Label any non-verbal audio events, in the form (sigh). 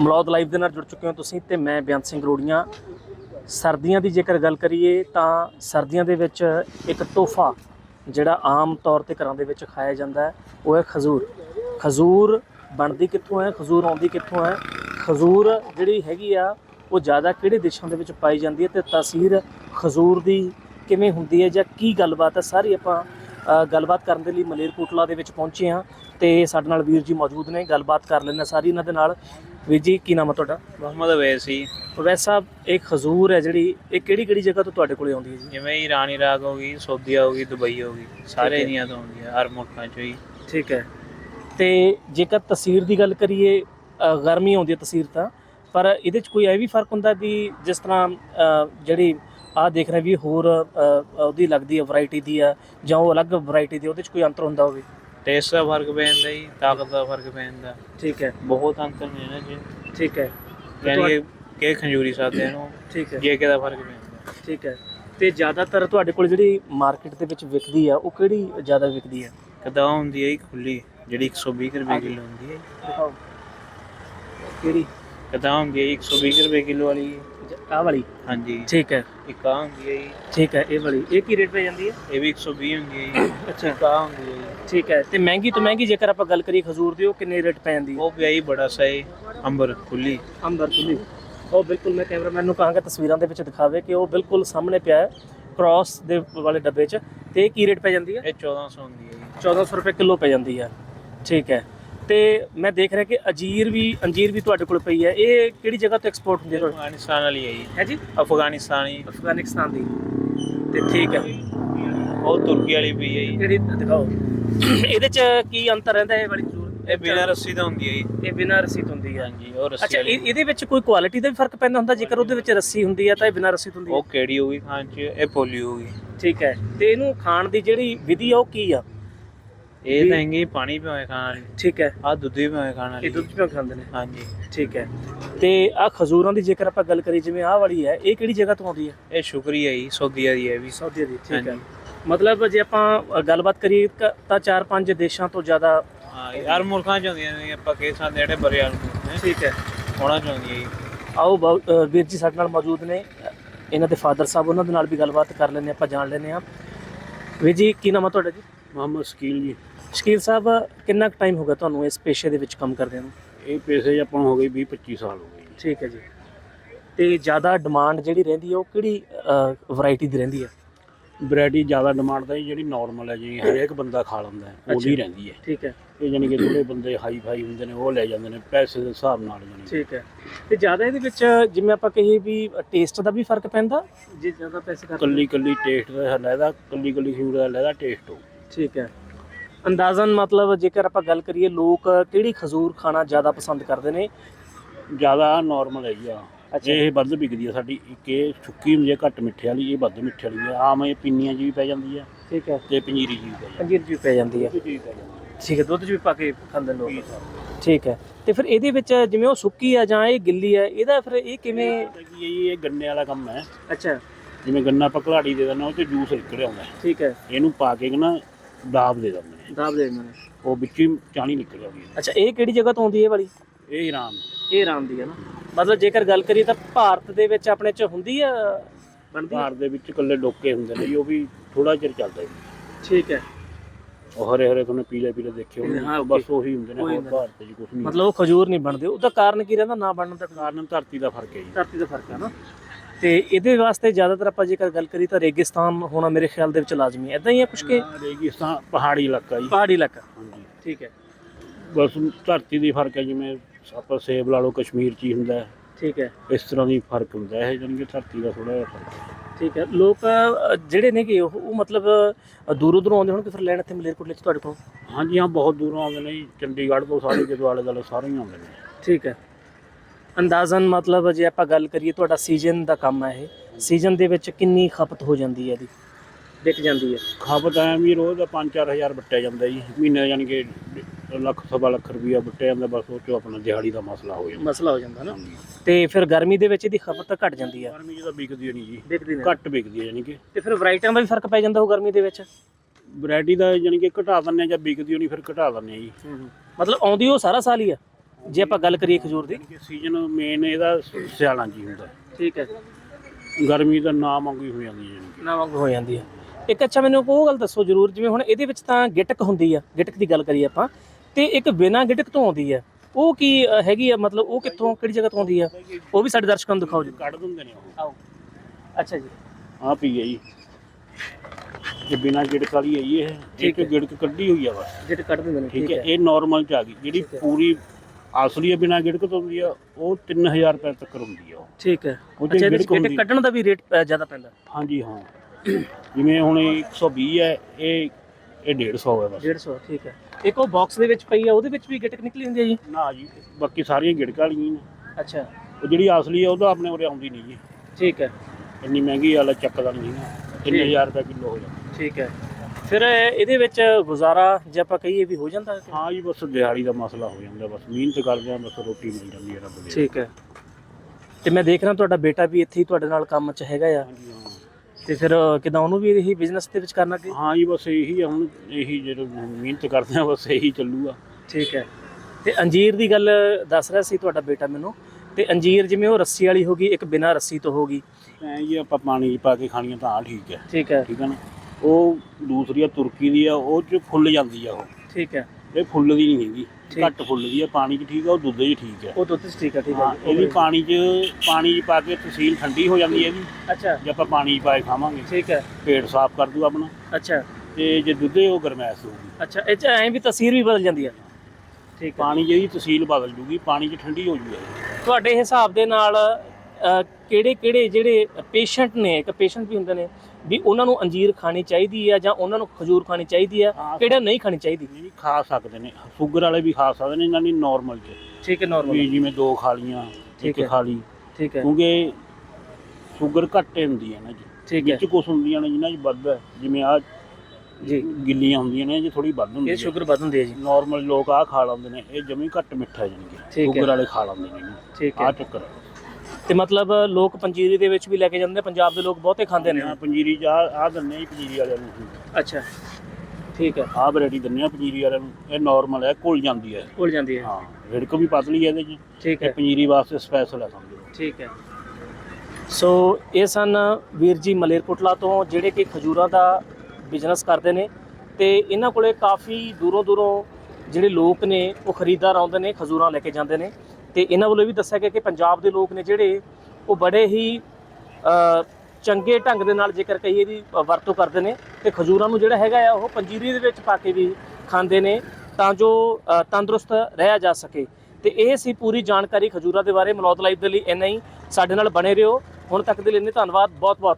Malaud live ਦੇ ਨਾਲ ਜੁੜ ਚੁੱਕੇ ਹੋ ਤੁਸੀਂ ਤੇ ਮੈਂ ਬੇਅੰਤ ਸਿੰਘ ਰੋੜੀਆਂ। ਸਰਦੀਆਂ ਦੀ ਜੇਕਰ ਗੱਲ ਕਰੀਏ ਤਾਂ ਸਰਦੀਆਂ ਦੇ ਵਿੱਚ ਇੱਕ ਤੋਹਫਾ ਜਿਹੜਾ ਆਮ ਤੌਰ ਤੇ ਘਰਾਂ ਦੇ ਵਿੱਚ ਖਾਇਆ ਜਾਂਦਾ ਹੈ, ਉਹ ਹੈ ਖਜੂਰ। ਖਜੂਰ ਬਣਦੀ ਕਿੱਥੋਂ ਹੈ, ਖਜੂਰ ਆਉਂਦੀ ਕਿੱਥੋਂ ਹੈ? ਖਜੂਰ ਜਿਹੜੀ ਹੈਗੀ ਆ, ਉਹ ਜ਼ਿਆਦਾ ਕਿਹੜੇ ਦੇਸ਼ਾਂ ਦੇ ਵਿੱਚ ਪਾਈ ਜਾਂਦੀ ਹੈ ਤੇ ਤਾਸੀਰ ਖਜੂਰ ਦੀ ਕਿਵੇਂ ਹੁੰਦੀ ਹੈ ਜਾਂ ਕੀ ਗੱਲਬਾਤ ਹੈ? ਸਾਰੀ ਆਪਾਂ ਗੱਲਬਾਤ ਕਰਨ ਦੇ ਲਈ ਮਲੇਰਕੋਟਲਾ ਦੇ ਵਿੱਚ ਪਹੁੰਚੇ ਹਾਂ। ਤੇ ਸਾਡੇ ਨਾਲ ਵੀਰ ਜੀ ਮੌਜੂਦ ਨੇ ਗੱਲਬਾਤ ਕਰ ਹਾਂ ਸਾਰੀ ਇਹਨਾਂ ਦੇ ਨਾਲ। ਵੀਰ ਜੀ ਕੀ ਨਾਮ ਹੈ ਤੁਹਾਡਾ? ਮੁਹੰਮਦ ਅਵੈਸੀ ਵੈਸੇ ਸਾਹਿਬ ਇਹ ਖਜੂਰ ਹੈ ਜਿਹੜੀ ਇਹ ਕਿਹੜੀ ਕਿਹੜੀ ਜਗ੍ਹਾ ਤੋਂ ਤੁਹਾਡੇ ਕੋਲੇ ਆਉਂਦੀ ਹੈ ਜੀ? ਜਿਵੇਂ ਈਰਾਨ ਇਰਾਕ ਹੋ ਗਈ ਸਊਦੀਆ ਹੋ ਗਈ ਦੁਬਈ ਹੋ ਗਈ ਸਾਰੇ। ਏਰੀਆ ਤੋਂ ਆਉਂਦੀ ਹੈ ਹਰ ਮੁਲਕਾਂ ਚੋਂ ਹੀ। ਠੀਕ ਹੈ। ਤੇ ਜੇਕਰ ਤਸੀਰ ਦੀ ਗੱਲ ਕਰੀਏ ਗਰਮੀ ਆਉਂਦੀ ਹੈ ਤਸੀਰ ਤਾਂ ਪਰ ਇਹਦੇ ਚ ਕੋਈ ਇਹ ਵੀ ਫ਼ਰਕ ਹੁੰਦਾ ਵੀ ਜਿਸ ਤਰ੍ਹਾਂ ਜਿਹੜੀ ਆਹ ਦੇਖ ਰਹੇ ਵੀ ਹੋਰ ਉਹਦੀ ਲੱਗਦੀ ਹੈ ਵੈਰਾਈਟੀ ਦੀ ਆ ਜਾਂ ਉਹ ਅਲੱਗ ਵੈਰਾਈਟੀ ਦੀ ਉਹਦੇ ਚ ਕੋਈ ਅੰਤਰ ਹੁੰਦਾ ਹੋਵੇ? ਟੇਸਟ ਦਾ ਫ਼ਰਕ ਪੈ ਜਾਂਦਾ ਜੀ ਤਾਕਤ ਦਾ ਫ਼ਰਕ ਪੈ ਜਾਂਦਾ ਠੀਕ ਹੈ। ਬਹੁਤ ਅੰਤਰ ਨੇ ਨਾ ਜੀ। ਠੀਕ ਹੈ। ਯਾਨੀ ਕਿ ਕਿ ਖੰਜੂਰੀ ਸਾਦੇ ਨੂੰ ਠੀਕ ਹੈ। ਜੇ ਕੇ ਦਾ ਫ਼ਰਕ ਪੈ ਜਾਂਦਾ ਠੀਕ ਹੈ। ਤੇ ਜ਼ਿਆਦਾਤਰ ਤੁਹਾਡੇ ਕੋਲ ਜਿਹੜੀ ਮਾਰਕੀਟ ਦੇ ਵਿੱਚ ਵਿਕਦੀ ਆ ਉਹ ਕਿਹੜੀ ਜ਼ਿਆਦਾ ਵਿਕਦੀ ਆ? ਕਦਾ ਹੁੰਦੀ ਹੈ ਜੀ ਖੁੱਲੀ ਜਿਹੜੀ 120 ਕੁ ਰੁਪਏ ਕਿਲੋ ਹੁੰਦੀ ਹੈ ਦਿਖਾਓ। ਕਿਹੜੀ? ਕਦਾ ਹੁੰਦੀ ਹੈ ਜੀ 120 ਰੁਪਏ ਕਿਲੋ ਵਾਲੀ ਆਹ ਵਾਲੀ? ਹਾਂਜੀ। ਠੀਕ ਹੈ। ਇੱਕ ਆ ਹੁੰਦੀ ਹੈ ਜੀ। ਠੀਕ ਹੈ ਇਹ ਵਾਲੀ। ਇਹ ਕੀ ਰੇਟ ਪੈ ਜਾਂਦੀ ਹੈ? ਇਹ ਵੀ 120 ਹੁੰਦੀ ਹੈ ਜੀ। (coughs) ਅੱਛਾ। ਆ ਹੁੰਦੀ ਹੈ ਜੀ। ਠੀਕ ਹੈ ਤੇ ਮਹਿੰਗੀ ਤੋਂ ਮਹਿੰਗੀ ਜੇਕਰ ਆਪਾਂ ਗੱਲ ਕਰੀਏ ਖਜੂਰ ਦੀ ਉਹ ਕਿੰਨੇ ਰੇਟ ਪੈ ਜਾਂਦੀ ਹੈ? ਉਹ ਪਿਆ ਜੀ ਬੜਾ ਸਹੀ ਅੰਬਰ ਖੁੱਲੀ। ਅੰਬਰ ਤੁਲੀ ਉਹ ਬਿਲਕੁਲ ਮੈਂ ਕੈਮਰਾਮੈਨ ਨੂੰ ਕਹਾਂਗਾ ਤਸਵੀਰਾਂ ਦੇ ਵਿੱਚ ਦਿਖਾਵੇ ਕਿ ਉਹ ਬਿਲਕੁਲ ਸਾਹਮਣੇ ਪਿਆ ਹੈ ਕ੍ਰਾਸ ਦੇ ਵਾਲੇ ਡੱਬੇ 'ਚ। ਤੇ ਇਹ ਕੀ ਰੇਟ ਪੈ ਜਾਂਦੀ ਹੈ? ਇਹ 1400 ਹੁੰਦੀ ਹੈ ਜੀ। 1400 ਰੁਪਏ ਕਿਲੋ ਪੈ ਜਾਂਦੀ ਹੈ। ਠੀਕ ਹੈ। ਤੇ ਮੈਂ ਦੇਖ ਰਿਹਾ ਕਿ ਅਜੀਰ ਵੀ ਅੰਜੀਰ ਵੀ ਤੁਹਾਡੇ ਕੋਲ ਪਈ ਹੈ। ਇਹ ਕਿਹੜੀ ਜਗ੍ਹਾ ਤੋਂ ਐਕਸਪੋਰਟ ਹੁੰਦੀ ਹੈ ਤੁਹਾਡੀ? ਅਫਗਾਨਿਸਤਾਨ ਵਾਲੀ ਹੈ ਜੀ। ਹੈ ਜੀ? ਅਫਗਾਨਿਸਤਾਨੀ। ਅਫਗਾਨਿਸਤਾਨ ਦੀ। ਤੇ ਠੀਕ ਹੈ। ਉਹ ਤੁਰਕੀ ਵਾਲੀ ਵੀ ਹੈ ਜੀ। ਕਿਹੜੀ? ਦਿਖਾਓ। ਇਹਦੇ 'ਚ ਕੀ ਅੰਤਰ ਰਹਿੰਦਾ ਹੈ ਇਹ ਵਾਲੀ ਇਹ ਬਿਨਾਂ ਰੱਸੀ ਦਾ ਹੁੰਦੀ ਹੈ ਜੀ। ਇਹ ਬਿਨਾਂ ਰੱਸੀ ਤੋਂ ਹੁੰਦੀ ਹੈ। ਹਾਂਜੀ ਉਹ ਰੱਸੀ ਅੱਛਾ ਇਹਦੇ ਵਿੱਚ ਕੋਈ ਕੁਆਲਿਟੀ ਦਾ ਵੀ ਫ਼ਰਕ ਪੈਂਦਾ ਹੁੰਦਾ? ਜੇਕਰ ਉਹਦੇ ਵਿੱਚ ਰੱਸੀ ਹੁੰਦੀ ਹੈ ਤਾਂ ਇਹ ਬਿਨਾਂ ਰੱਸੀ ਤੋਂ ਹੁੰਦੀ ਹੈ। ਉਹ ਕਿਹੜੀ ਹੋਗੀ ਖਾਣ ਚ ਇਹ ਪੋਲੀ ਹੋਗੀ ਠੀਕ ਹੈ। ਤੇ ਇਹਨੂੰ ਖਾਣ ਦੀ ਜਿਹੜੀ ਵਿਧੀ ਆ ਉਹ ਕੀ ਆ? ਇਹ ਤਾਂ ਹੈਗੀ ਪਾਣੀ ਪਿਓਏ ਖਾਣ ਵਾਲੀ। ਠੀਕ ਹੈ। ਆ ਦੁੱਧ ਵੀ ਪਿਓਏ ਖਾਣ ਵਾਲੀ ਇਹ ਦੁੱਧ ਪਿਓ ਖਾਂਦੇ ਨੇ। ਹਾਂਜੀ। ਠੀਕ ਹੈ। ਤੇ ਆ ਖਜੂਰਾਂ ਦੀ ਜੇਕਰ ਆਪਾਂ ਗੱਲ ਕਰੀਏ ਜਿਵੇਂ ਆਹ ਵਾਲੀ ਹੈ ਇਹ ਕਿਹੜੀ ਜਗ੍ਹਾ ਤੋਂ ਆਉਂਦੀ ਹੈ? ਇਹ ਸ਼ੁਕਰੀ ਹੈ ਜੀ ਸੌਦੀਆ ਦੀ ਹੈ ਵੀ। ਸਾਊਦੀ ਦੀ ਠੀਕ ਹੈ। ਮਤਲਬ ਜੇ ਆਪਾਂ ਗੱਲਬਾਤ ਕਰੀਏ ਤਾਂ ਚਾਰ ਪੰਜ ਦੇਸ਼ਾਂ ਤੋਂ ਜ਼ਿਆਦਾ ਯਾਰ ਮੁਲਕਾਂ ਚ ਹੁੰਦੀਆਂ ਨੇ ਆਪਾਂ ਕੇ ਸਾਡੇ ਜਿਹੜੇ ਬਰੇ ਨੇ ਠੀਕ ਹੈ। ਉਹਨਾਂ ਚ ਹੁੰਦੀ ਹੈ ਆਓ ਵੀਰ ਜੀ ਸਾਡੇ ਨਾਲ ਮੌਜੂਦ ਨੇ। ਇਹਨਾਂ ਦੇ ਫਾਦਰ ਸਾਹਿਬ ਉਹਨਾਂ ਦੇ ਨਾਲ ਵੀ ਗੱਲਬਾਤ ਕਰ ਲੈਂਦੇ ਆਪਾਂ ਜਾਣ ਲੈਂਦੇ ਹਾਂ। ਵੀਰ ਜੀ ਕੀ ਨਾਮ ਆ ਤੁਹਾਡਾ ਜੀ? ਮੁਹੰਮਦ ਸਕੀਲ ਜੀ। ਸ਼ਕੀਲ ਸਾਹਿਬ ਕਿੰਨਾ ਕੁ ਟਾਈਮ ਹੋ ਗਿਆ ਤੁਹਾਨੂੰ ਇਸ ਪੇਸ਼ੇ ਦੇ ਵਿੱਚ ਕੰਮ ਕਰਦਿਆਂ ਨੂੰ? ਇਹ ਪੈਸੇ ਆਪਾਂ ਨੂੰ ਹੋ ਗਏ 20 25 ਸਾਲ ਹੋ ਗਏ ਜੀ। ਠੀਕ ਹੈ ਜੀ। ਤੇ ਜ਼ਿਆਦਾ ਡਿਮਾਂਡ ਜਿਹੜੀ ਰਹਿੰਦੀ ਹੈ ਉਹ ਕਿਹੜੀ ਵੈਰਾਈਟੀ ਦੀ ਰਹਿੰਦੀ ਹੈ? ਵੈਰਾਈਟੀ ਜ਼ਿਆਦਾ ਡਿਮਾਂਡ ਦਾ ਜੀ ਜਿਹੜੀ ਨਾਰਮਲ ਹੈ ਜੀ ਹਰੇਕ ਬੰਦਾ ਖਾ ਲੈਂਦਾ ਹੈ ਉਹਦੀ ਅੱਛਾ। ਰਹਿੰਦੀ ਹੈ। ਠੀਕ ਹੈ। ਇਹ ਜਾਨੀ ਕਿ ਜਿਹੜੇ ਬੰਦੇ ਹਾਈ ਫਾਈ ਹੁੰਦੇ ਨੇ ਉਹ ਲੈ ਜਾਂਦੇ ਨੇ ਪੈਸੇ ਦੇ ਹਿਸਾਬ ਨਾਲ ਜਾਨੀ ਠੀਕ ਹੈ। ਤੇ ਜ਼ਿਆਦਾ ਇਹਦੇ ਵਿੱਚ ਜਿਵੇਂ ਆਪਾਂ ਕਹੀਏ ਵੀ ਟੇਸਟ ਦਾ ਵੀ ਫ਼ਰਕ ਪੈਂਦਾ? ਜੇ ਜ਼ਿਆਦਾ ਪੈਸੇ ਕਰ ਕੱਲੀ ਕੱਲੀ ਟੇਸਟ ਦਾ ਲੈਦਾ ਕੱਲੀ ਕੱਲੀ ਖੀਰ ਦਾ ਲੈਦਾ ਟੇਸਟ ਹੋ ਠੀਕ ਹੈ। ਅੰਦਾਜ਼ਨ ਮਤਲਬ ਜੇਕਰ ਆਪਾਂ ਗੱਲ ਕਰੀਏ ਲੋਕ ਕਿਹੜੀ ਖਜੂਰ ਖਾਣਾ ਜ਼ਿਆਦਾ ਪਸੰਦ ਕਰਦੇ ਨੇ? ਜ਼ਿਆਦਾ ਨਾਰਮਲ ਹੈ ਜੀ ਆ ਅੱਛਾ। ਇਹ ਵੱਧ ਵਿਕਦੀ ਹੈ ਸਾਡੀ ਇੱਕ ਇਹ ਸੁੱਕੀ ਹੁੰਦੀ ਹੈ ਘੱਟ ਮਿੱਠੇ ਵਾਲੀ ਇਹ ਵੱਧ ਮਿੱਠੇ ਵਾਲੀ ਹੈ। ਆਮ ਇਹ ਪਿੰਨੀਆਂ 'ਚ ਵੀ ਪੈ ਜਾਂਦੀ ਹੈ ਠੀਕ ਹੈ। ਤੇ ਪੰਜੀਰੀ 'ਚ ਵੀ ਪੈ ਜਾਂਦੀ ਅੰਜੀਰ ਵੀ ਪੈ ਜਾਂਦੀ ਹੈ। ਹੈ ਇਹ ਪੈ ਜਾਂਦੀ ਠੀਕ ਹੈ ਦੁੱਧ 'ਚ ਵੀ ਪਾ ਕੇ ਖਾਂਦੇ ਹੈ। ਲੋਕ ਠੀਕ ਹੈ। ਤੇ ਫਿਰ ਇਹਦੇ ਵਿੱਚ ਜਿਵੇਂ ਉਹ ਸੁੱਕੀ ਆ ਜਾਂ ਇਹ ਗਿੱਲੀ ਆ ਇਹਦਾ ਫਿਰ ਇਹ ਕਿਵੇਂ ਇਹ ਇਹ ਗੰਨੇ ਵਾਲਾ ਕੰਮ ਹੈ। ਅੱਛਾ। ਜਿਵੇਂ ਗੰਨਾ ਆਪਾਂ ਘਲਾੜੀ ਦੇ ਦਿੰਦਾ ਉਹ ਤੇ ਜੂਸ ਨਿਕਲ ਆਉਂਦਾ ਹੈ। ਠੀਕ ਹੈ। ਇਹਨੂੰ ਪਾ ਕੇ ਨਾ ਦਾਬ ਦੇ ਦਿੰਦੇ ਨੇ। ਦਾਬ ਦੇ ਦਿੰਦੇ ਨੇ। ਉਹ ਵਿੱਚ ਹੀ ਚਾਣੀ ਨਿਕਲ ਆਉਂਦੀ ਹੈ। ਅੱਛਾ ਇਹ ਕਿਹੜੀ ਜਗ੍ਹਾ ਤੋਂ ਆਉਂਦੀ ਹੈ ਇਹ ਵਾਲੀ? ਇਹ ਇਰਾਨ। ਇਹ ਆਰਾਮ ਦੀ ਹੈ ਨਾ। ਮਤਲਬ ਜੇਕਰ ਗੱਲ ਕਰੀਏ ਤਾਂ ਭਾਰਤ ਦੇ ਵਿੱਚ ਆਪਣੇ ਚ ਹੁੰਦੀ ਆ ਬਣਦੀ ਆ? ਭਾਰ ਦੇ ਵਿੱਚ ਇਕੱਲੇ ਡੋਕੇ ਹੁੰਦੇ ਨੇ ਜੀ, ਉਹ ਵੀ ਥੋੜਾ ਚਿਰ ਚੱਲਦਾ ਜੀ। ਠੀਕ ਹੈ। ਉਹ ਹਰੇ ਹਰੇ ਤੁਹਾਨੂੰ ਪੀਲੇ ਪੀਲੇ ਦੇਖੇ ਹੋਣੇ ਹਾਂ, ਬਸ ਉਹੀ ਹੁੰਦੇ ਨੇ ਉਹੀ ਹੋਰ ਹੁੰਦੇ ਨੇ। ਭਾਰਤ 'ਚ ਕੁਝ ਨਹੀਂ। ਮਤਲਬ ਉਹ ਖਜੂਰ ਨਹੀਂ ਬਣਦੇ। ਉਹਦਾ ਕਾਰਨ ਕੀ ਰਹਿੰਦਾ ਨਾ ਬਣਨ ਦਾ ਕਾਰਨ ਧਰਤੀ ਦਾ ਫ਼ਰਕ ਹੈ ਜੀ। ਧਰਤੀ ਦਾ ਫ਼ਰਕ ਹੈ ਨਾ। ਤੇ ਇਹਦੇ ਵਾਸਤੇ ਜ਼ਿਆਦਾਤਰ ਆਪਾਂ ਜੇਕਰ ਗੱਲ ਕਰੀ ਤਾਂ ਰੇਗਿਸਤਾਨ ਹੋਣਾ ਮੇਰੇ ਖਿਆਲ ਦੇ ਵਿੱਚ ਲਾਜ਼ਮੀ ਹੈ। ਇਦਾਂ ਹੀ ਹੈ ਕੁਛ ਕਿ? ਰੇਗਿਸਤਾਨ ਪਹਾੜੀ ਇਲਾਕਾ ਜੀ। ਪਹਾੜੀ ਇਲਾਕਾ। ਹਾਂਜੀ। ਠੀਕ ਹੈ। ਬਸ ਧਰਤੀ ਦੀ ਫ਼ਰਕ ਹੈ ਜਿਵੇਂ ਆਪਾਂ ਸੇਬ ਲਾ ਲਓ ਕਸ਼ਮੀਰ 'ਚ ਹੀ ਹੁੰਦਾ ਹੈ। ਠੀਕ ਹੈ। ਇਸ ਤਰ੍ਹਾਂ ਦੀ ਫ਼ਰਕ ਹੁੰਦਾ ਹੈ ਜਾਣੀ ਕਿ ਧਰਤੀ ਦਾ ਥੋੜਾ ਜਿਹਾ ਫ਼ਰਕ ਹੈ। ਠੀਕ ਹੈ। ਲੋਕ ਜਿਹੜੇ ਨੇਗੇ ਉਹ ਉਹ ਮਤਲਬ ਦੂਰੋਂ ਦੂਰੋਂ ਆਉਂਦੇ ਹੋਣਗੇ ਫਿਰ ਲੈਣ ਇੱਥੇ ਮਲੇਰਕੋਟਲੇ ਚ ਤੁਹਾਡੇ ਕੋਲ? ਹਾਂਜੀ ਹਾਂ ਬਹੁਤ ਦੂਰੋਂ ਆਉਂਦੇ ਨੇ ਜੀ। ਚੰਡੀਗੜ੍ਹ ਤੋਂ ਸਾਰੇ ਦੇ ਦੁਆਲੇ ਦੁਆਲੇ ਸਾਰੇ ਹੀ ਆਉਂਦੇ ਨੇ। ਠੀਕ ਹੈ। ਅੰਦਾਜ਼ਨ ਮਤਲਬ ਜੇ ਆਪਾਂ ਗੱਲ ਕਰੀਏ ਤੁਹਾਡਾ ਸੀਜ਼ਨ ਦਾ ਕੰਮ ਹੈ ਇਹ। ਸੀਜ਼ਨ ਦੇ ਵਿੱਚ ਕਿੰਨੀ ਖਪਤ ਹੋ ਜਾਂਦੀ ਹੈ ਇਹਦੀ? ਵਿਕ ਜਾਂਦੀ ਹੈ। ਖਪਤ ਐ ਵੀ ਰੋਜ਼ ਦਾ 5-4000 ਵੱਟਿਆ ਜਾਂਦਾ ਜੀ। ਮਹੀਨੇ ਯਾਨੀ ਕਿ ਲੱਖ ਸਵਾ ਲੱਖ ਰੁਪਈਆ ਵੱਟਿਆ ਜਾਂਦਾ ਬਸ ਉਹ ਚੋਂ ਆਪਣਾ ਦਿਹਾੜੀ ਦਾ ਮਸਲਾ ਹੋ ਜਾਂਦਾ। ਮਸਲਾ ਹੋ ਜਾਂਦਾ ਨਾ। ਤੇ ਫਿਰ ਗਰਮੀ ਦੇ ਵਿੱਚ ਇਹਦੀ ਖਪਤ ਘਟ ਜਾਂਦੀ ਹੈ। ਗਰਮੀ ਤਾਂ ਵਿਕਦੀ ਨਹੀਂ ਜੀ। ਵਿਕਦੀ ਨਹੀਂ। ਘੱਟ ਵਿਕਦੀ ਹੈ ਯਾਨੀ ਕਿ। ਤੇ ਫਿਰ ਵੈਰਾਈਟੀਆਂ ਦਾ ਵੀ ਫ਼ਰਕ ਪੈ ਜਾਂਦਾ ਉਹ ਗਰਮੀ ਦੇ ਵਿੱਚ? ਵੈਰਾਈਟੀ ਦਾ ਯਾਨੀ ਕਿ ਘਟਾ ਦਿੰਦੇ ਆ ਜਾਂ ਵਿਕਦੀ ਨਹੀਂ ਫਿਰ ਘਟਾ ਦਿੰਦੇ ਆ ਜੀ। ਮਤਲਬ ਆਉਂਦੀ ਉਹ ਸਾਰਾ ਸਾਲ ਹੀ ਆ? ਜੇ ਆਪਾਂ ਗੱਲ ਕਰੀਏ ਖਜੂਰ ਦੀ? ਸੀਜ਼ਨ ਮੇਨ ਇਹਦਾ ਸਿਆਲਾਂ ਹੀ ਹੁੰਦਾ। ਠੀਕ ਹੈ। ਗਰਮੀ ਦਾ ਨਾ ਮੰਗੀ ਹੋ ਜਾਂਦੀ ਹੈ। ਨਾ ਵਾਂਗ ਹੋ ਜਾਂਦੀ ਹੈ। ਇੱਕ ਅੱਛਾ ਮੈਨੂੰ ਉਹ ਗੱਲ ਦੱਸੋ ਜਰੂਰ ਜਿਵੇਂ ਹੁਣ ਇਹਦੇ ਵਿੱਚ ਤਾਂ ਗਿਟਕ ਹੁੰਦੀ ਆ ਗਿਟਕ ਦੀ ਗੱਲ ਕਰੀਏ ਆਪਾਂ ਤੇ ਇੱਕ ਬਿਨਾ ਗਿਟਕ ਤੋਂ ਆਉਂਦੀ ਹੈ। ਉਹ ਕੀ ਅ, ਹੈਗੀ ਆ ਮਤਲਬ ਉਹ ਕਿੱਥੋਂ ਕਿਹੜੀ ਜਗ੍ਹਾ ਤੋਂ ਆਉਂਦੀ ਆ? ਉਹ ਵੀ ਸਾਡੇ ਦਰਸ਼ਕਾਂ ਨੂੰ ਦਿਖਾਓ ਜੀ। ਕੱਢ ਦਿੰਦੇ ਨੇ ਉਹ। ਆਓ। ਅੱਛਾ ਜੀ। ਆ ਪੀ ਹੈ ਜੀ। ਇਹ ਬਿਨਾ ਗਿੜਕ ਵਾਲੀ ਹੈ ਜੀ ਇਹ। ਠੀਕ ਇੱਕ ਹੈ। ਗਿੜਕ ਕੱਢੀ ਹੋਈ ਆ ਬਸ। ਗਿਟਕ ਕੱਢ ਦਿੰਦੇ ਨੇ ਠੀਕ ਹੈ ਇਹ ਨਾਰਮਲ ਚ ਆ ਗਈ। ਜਿਹੜੀ। ਪੂਰੀ ਅਸਲੀ ਬਿਨਾ ਗਿੜਕ ਤੋਂ ਹੁੰਦੀ ਆ ਉਹ 3000 ਰੁਪਏ ਤੱਕ ਹੁੰਦੀ ਆ ਉਹ। ਠੀਕ ਹੈ। ਅੱਛਾ ਇਹਦੇ ਗਿੜਕ ਗਿਟਕ ਹੁੰਦੀ। ਕੱਢਣ ਦਾ ਵੀ ਰੇਟ ਜ਼ਿਆਦਾ ਪੈਂਦਾ। ਹਾਂਜੀ ਹਾਂ। ਜਿਵੇਂ ਹੁਣ ਇਹ 120 ਹੈ ਇਹ ਇਹ 150 ਹੈ ਬਸ। 150 ਠੀਕ ਹੈ। ਇੱਕ ਉਹ ਬਾਕਸ ਦੇ ਵਿੱਚ ਪਈ ਆ ਉਹਦੇ ਵਿੱਚ ਵੀ ਗਿਟਕ ਨਿਕਲੀ ਹੁੰਦੀ ਹੈ ਜੀ? ਨਾ ਜੀ ਬਾਕੀ ਸਾਰੀਆਂ ਗਿੜਕਾਂ ਵਾਲੀਆਂ ਹੀ ਨੇ। ਅੱਛਾ। ਉਹ ਜਿਹੜੀ ਅਸਲੀ ਹੈ ਉਹਦਾ ਆਪਣੇ ਉਰੇ ਆਉਂਦੀ ਨਹੀਂ ਜੀ। ਠੀਕ ਹੈ। ਇੰਨੀ ਮਹਿੰਗੀ ਵਾਲਾ ਚੱਕਦਾ ਨਹੀਂ ਹੈ 3000 ਰੁਪਏ ਕਿਲੋ ਹੋ ਜਾਂਦਾ। ਠੀਕ ਹੈ। ਫਿਰ ਇਹਦੇ ਵਿੱਚ ਗੁਜ਼ਾਰਾ ਜੇ ਆਪਾਂ ਕਹੀਏ ਵੀ ਹੋ ਜਾਂਦਾ ਹੈ? ਹਾਂ ਜੀ ਬਸ ਦਿਹਾੜੀ ਦਾ ਮਸਲਾ ਹੋ ਜਾਂਦਾ ਬਸ ਮਿਹਨਤ ਕਰਦੇ ਆ ਬਸ ਰੋਟੀ ਮਿਲ ਜਾਂਦੀ ਹੈ ਰੱਬ ਦੇ ਠੀਕ ਹੈ। ਤੇ ਮੈਂ ਦੇਖ ਰਿਹਾ ਤੁਹਾਡਾ ਬੇਟਾ ਵੀ ਇੱਥੇ ਹੀ ਤੁਹਾਡੇ ਨਾਲ ਕੰਮ 'ਚ ਹੈਗਾ ਆ। ਹਾਂਜੀ ਹਾਂ। ਤੇ ਫਿਰ ਕਿਦਾਂ ਉਹਨੂੰ ਵੀ ਇਹੀ ਬਿਜ਼ਨਸ ਦੇ ਵਿੱਚ ਕਰਨਾ ਕਿ? ਹਾਂ ਜੀ ਬਸ ਇਹੀ ਆ ਹੁਣ ਇਹੀ ਜਦੋਂ ਮਿਹਨਤ ਕਰਦੇ ਆ ਬਸ ਇਹੀ ਚੱਲੂਗਾ। ਠੀਕ ਹੈ। ਤੇ ਅੰਜੀਰ ਦੀ ਗੱਲ ਦੱਸ ਰਿਹਾ ਸੀ ਤੁਹਾਡਾ ਬੇਟਾ ਮੈਨੂੰ। ਤੇ ਅੰਜੀਰ ਜਿਵੇਂ ਉਹ ਰੱਸੀ ਵਾਲੀ ਹੋ ਗਈ ਇੱਕ ਬਿਨਾਂ ਰੱਸੀ ਤੋਂ ਹੋ ਗਈ। ਐ ਜੀ ਆਪਾਂ ਪਾਣੀ 'ਚ ਪਾ ਕੇ ਖਾਣੀਆਂ ਤਾਂ ਆਹ ਠੀਕ ਹੈ। ਠੀਕ ਹੈ। ਠੀਕ ਹੈ ਨਾ? ਉਹ ਦੂਸਰੀ ਆ ਤੁਰਕੀ ਦੀ ਆ ਉਹ 'ਚ ਫੁੱਲ ਜਾਂਦੀ ਆ ਉਹ। ਠੀਕ ਹੈ। ਇਹ ਫੁੱਲਦੀ ਨਹੀਂ ਹੈਗੀ ਠੀਕ। ਘੱਟ ਫੁੱਲਦੀ ਆ ਪਾਣੀ 'ਚ ਠੀਕ ਆ ਉਹ ਦੁੱਧ 'ਚ ਠੀਕ ਹੈ ਉਹ ਦੁੱਧ 'ਚ ਠੀਕ ਹੈ ਠੀਕ ਹਾਂ ਹੈ ਇਹਦੀ ਪਾਣੀ 'ਚ ਪਾਣੀ 'ਚ ਪਾ ਕੇ ਤਸੀਲ ਠੰਡੀ ਹੋ ਜਾਂਦੀ ਹੈ ਇਹਦੀ। ਅੱਛਾ। ਜੇ ਆਪਾਂ ਪਾਣੀ 'ਚ ਪਾ ਕੇ ਖਾਵਾਂਗੇ। ਠੀਕ ਹੈ। ਪੇਟ ਸਾਫ਼ ਕਰ ਦੂ ਆਪਣਾ। ਅੱਛਾ। ਤੇ ਜੇ ਦੁੱਧੇ ਉਹ ਗਰਮੈਸ਼ ਹੋਊਗੀ। ਅੱਛਾ ਇਹ 'ਚ ਐਂ ਵੀ ਤਸਵੀਰ ਵੀ ਬਦਲ ਜਾਂਦੀ ਹੈ ਠੀਕ ਹੈ। ਪਾਣੀ ਜਿਹੜੀ ਤਸੀਲ ਬਦਲ ਜੂਗੀ ਪਾਣੀ 'ਚ ਠੰਡੀ ਹੋ ਜੂਗੀ। ਇਹ। ਤੁਹਾਡੇ ਹਿਸਾਬ ਦੇ ਨਾਲ ਕਿਹੜੇ ਕਿਹੜੇ ਜਿਹੜੇ ਪੇਸ਼ੈਂਟ ਨੇ ਇੱਕ ਪੇਸ਼ੈਂਟ ਵੀ ਹੁੰਦੇ ਨੇ ਵੀ ਉਹਨਾਂ ਨੂੰ ਅੰਜੀਰ ਖਾਣੀ ਚਾਹੀਦੀ ਹੈ ਜਾਂ ਉਹਨਾਂ ਨੂੰ ਖਜੂਰ ਖਾਣੀ ਚਾਹੀਦੀ ਹੈ ਹਾਂ, ਕਿਹੜਾ ਨਹੀਂ ਖਾਣੀ ਚਾਹੀਦੀ? ਨਹੀਂ ਖਾ ਸਕਦੇ ਨੇ। ਸ਼ੂਗਰ ਵਾਲੇ ਵੀ ਖਾ ਸਕਦੇ ਨੇ ਇਹਨਾਂ ਦੀ ਨਾਰਮਲ 'ਚ ਠੀਕ ਹੈ ਨਾਰਮਲ ਵੀ ਜਿਵੇਂ ਦੋ ਖਾ ਲੀਆਂ ਠੀਕ ਇੱਕ ਹੈ। ਖਾ ਲਈ। ਠੀਕ ਹੈ। ਕਿਉਂਕਿ ਸ਼ੂਗਰ ਘੱਟ ਹੁੰਦੀ ਹੈ ਨਾ ਜੀ। ਠੀਕ ਹੈ। ਵਿੱਚ ਕੁਛ ਹੁੰਦੀਆਂ ਨੇ ਜਿਨ੍ਹਾਂ 'ਚ ਵੱਧ ਹੈ। ਜਿਵੇਂ ਆ ਜੀ। ਗਿੱਲੀਆਂ ਹੁੰਦੀਆਂ ਨੇ ਜੇ ਥੋੜੀ ਵੱਧ ਹੁੰਦੀ ਇਹ ਸ਼ੂਗਰ ਵੱਧ ਹੁੰਦੀ ਹੈ ਜੀ। ਨਾਰਮਲ ਲੋਕ ਆ ਖਾ ਲੈਂਦੇ ਨੇ। ਇਹ ਜਮੀ ਘੱਟ ਮਿੱਠਾ ਜਾਣਗੇ ਠੀਕ ਹੈ। ਸ਼ੂਗਰ ਵਾਲੇ ਖਾ ਲੈਂਦੇ ਨੇ ਠੀਕ ਆ ਹੈ। ਚੱਕਰ ਹੈ। ਤੇ ਮਤਲਬ ਲੋਕ ਪੰਜੀਰੀ ਦੇ ਵਿੱਚ ਵੀ ਲੈ ਕੇ ਜਾਂਦੇ ਪੰਜਾਬ ਦੇ ਲੋਕ ਬਹੁਤੇ ਖਾਂਦੇ ਨੇ? ਆ ਪੰਜੀਰੀ ਜਾ ਆ ਦਿੰਨੇ ਆ ਜੀ ਪੰਜੀਰੀ ਵਾਲਿਆਂ ਨੂੰ। ਅੱਛਾ ਠੀਕ ਹੈ। ਆ ਵੈਰਾਈਟੀ ਦਿੰਨੇ ਆ ਪੰਜੀਰੀ ਵਾਲਿਆਂ ਨੂੰ। ਇਹ ਨਾਰਮਲ ਹੈ ਘੁਲ ਜਾਂਦੀ ਹੈ। ਭੁੱਲ ਜਾਂਦੀ ਹੈ। ਹਾਂ ਰਿੜਕ ਵੀ ਪਤਲੀ ਹੈ ਇਹਦੇ 'ਚ। ਠੀਕ ਹੈ। ਪੰਜੀਰੀ ਵਾਸਤੇ ਸਪੈਸ਼ਲ ਹੈ ਸਮਝੋ। ਠੀਕ ਹੈ। ਸੋ ਇਹ ਸਨ ਵੀਰ ਜੀ ਮਲੇਰਕੋਟਲਾ ਤੋਂ ਜਿਹੜੇ ਕਿ ਖਜੂਰਾਂ ਦਾ ਬਿਜ਼ਨਸ ਕਰਦੇ ਨੇ ਤੇ ਇਹਨਾਂ ਕੋਲੇ ਕਾਫੀ ਦੂਰੋਂ ਦੂਰੋਂ ਜਿਹੜੇ ਲੋਕ ਨੇ ਉਹ ਖਰੀਦਦਾਰ ਆਉਂਦੇ ਨੇ ਖਜੂਰਾਂ ਲੈ ਕੇ ਜਾਂਦੇ ਨੇ। ਤੇ ਇਹਨਾਂ ਵੱਲੋਂ ਇਹ ਵੀ ਦੱਸਿਆ ਗਿਆ ਕਿ ਪੰਜਾਬ ਦੇ ਲੋਕ ਨੇ ਜਿਹੜੇ, ਉਹ ਬੜੇ ਹੀ ਚੰਗੇ ਢੰਗ ਦੇ ਨਾਲ ਜੇਕਰ ਕਹੀਏ ਦੀ ਵਰਤੋਂ ਕਰਦੇ ਨੇ ਤੇ ਖਜੂਰਾਂ ਨੂੰ ਜਿਹੜਾ ਹੈਗਾ ਆ, ਉਹ ਪੰਜੀਰੀ ਦੇ ਵਿੱਚ ਪਾ ਕੇ ਵੀ ਖਾਂਦੇ ਨੇ ਤਾਂ ਜੋ ਤੰਦਰੁਸਤ ਰਹਿਆ ਜਾ ਸਕੇ। ਤੇ ਇਹ ਸੀ ਪੂਰੀ ਜਾਣਕਾਰੀ ਖਜੂਰਾਂ ਦੇ ਬਾਰੇ। ਮਲੌਦ ਲਾਈਵ ਦੇ ਲਈ ਇੰਨਾ ਹੀ। ਸਾਡੇ ਨਾਲ ਬਣੇ ਰਹੋ। ਹੁਣ ਤੱਕ ਦੇ ਲਈ ਇੰਨੇ ਧੰਨਵਾਦ। ਬਹੁਤ ਬਹੁਤ